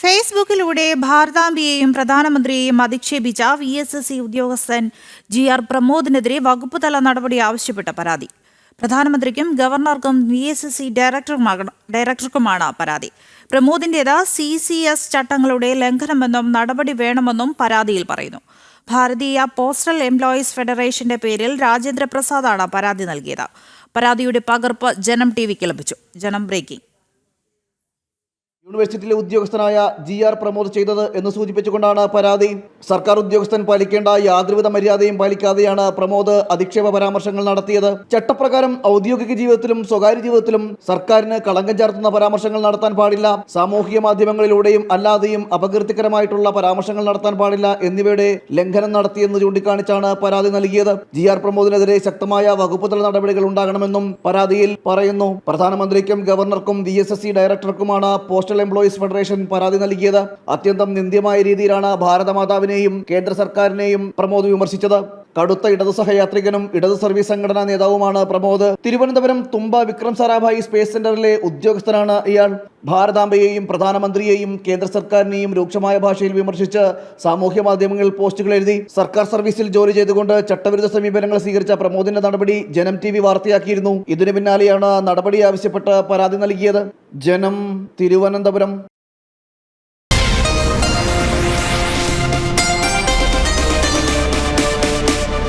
ഫേസ്ബുക്കിലൂടെ ഭാരതാംബിയെയും പ്രധാനമന്ത്രിയെയും അധിക്ഷേപിച്ച വി എസ് എസ് സി ഉദ്യോഗസ്ഥൻ ജി ആർ പ്രമോദിനെതിരെ വകുപ്പുതല നടപടി ആവശ്യപ്പെട്ട പരാതി. പ്രധാനമന്ത്രിക്കും ഗവർണർക്കും വി എസ് എസ് സി ഡയറക്ടറുമാകണം ഡയറക്ടർക്കുമാണ് പരാതി. പ്രമോദിന്റെത് സി സി എസ് ചട്ടങ്ങളുടെ ലംഘനമെന്നും നടപടി വേണമെന്നും പരാതിയിൽ പറയുന്നു. ഭാരതീയ പോസ്റ്റൽ എംപ്ലോയീസ് ഫെഡറേഷന്റെ പേരിൽ രാജേന്ദ്ര പ്രസാദാണ് പരാതി നൽകിയത്. പരാതിയുടെ പകർപ്പ് ജനം ടി വിക്ക് ലഭിച്ചു. ജനം ബ്രേക്കിംഗ്. യൂണിവേഴ്സിറ്റിയിലെ ഉദ്യോഗസ്ഥനായ ജി ആർ പ്രമോദ് ചെയ്തത് എന്ന് സൂചിപ്പിച്ചുകൊണ്ടാണ് പരാതി. സർക്കാർ ഉദ്യോഗസ്ഥൻ പാലിക്കേണ്ട യാതൊരുവിധ മര്യാദയും പാലിക്കാതെയാണ് പ്രമോദ് അധിക്ഷേപ പരാമർശങ്ങൾ നടത്തിയത്. ചട്ടപ്രകാരം ഔദ്യോഗിക ജീവിതത്തിലും സ്വകാര്യ ജീവിതത്തിലും സർക്കാരിന് കളങ്കം ചേർത്തുന്ന പരാമർശങ്ങൾ നടത്താൻ പാടില്ല. സാമൂഹിക മാധ്യമങ്ങളിലൂടെയും അല്ലാതെയും അപകീർത്തികരമായിട്ടുള്ള പരാമർശങ്ങൾ നടത്താൻ പാടില്ല എന്നിവയുടെ ലംഘനം നടത്തിയെന്ന് ചൂണ്ടിക്കാണിച്ചാണ് പരാതി നൽകിയത്. ജി ആർ പ്രമോദിനെതിരെ ശക്തമായ വകുപ്പുതല നടപടികൾ ഉണ്ടാകണമെന്നും പരാതിയിൽ പറയുന്നു. പ്രധാനമന്ത്രിക്കും ഗവർണർക്കും വി ഡയറക്ടർക്കുമാണ് പോസ്റ്റൽ എംപ്ലോയീസ് ഫെഡറേഷൻ പരാതി നൽകിയത്. അത്യന്തം നിന്ദ്യമായ രീതിയിലാണ് ഭാരതമാതാവിനെയും കേന്ദ്ര സർക്കാരിനെയും പ്രമോദ് വിമർശിച്ചത്. കടുത്ത ഇടതു സഹയാത്രികനും ഇടതു സർവീസ് സംഘടനാ നേതാവുമാണ് പ്രമോദ്. തിരുവനന്തപുരം തുമ്പ വിക്രം സാരാഭായി സ്പേസ് സെന്ററിലെ ഉദ്യോഗസ്ഥനാണ് ഇയാൾ. ഭാരതാംബയെയും പ്രധാനമന്ത്രിയെയും കേന്ദ്ര സർക്കാരിനെയും രൂക്ഷമായ ഭാഷയിൽ വിമർശിച്ച് സാമൂഹ്യ മാധ്യമങ്ങളിൽ പോസ്റ്റുകൾ എഴുതി സർക്കാർ സർവീസിൽ ജോലി ചെയ്തുകൊണ്ട് ചട്ടവിരുദ്ധ സമീപനങ്ങൾ സ്വീകരിച്ച പ്രമോദിന്റെ നടപടി ജനം ടി വി വാർത്തയാക്കിയിരുന്നു. ഇതിനു പിന്നാലെയാണ് നടപടി ആവശ്യപ്പെട്ട് പരാതി നൽകിയത്. ജനം തിരുവനന്തപുരം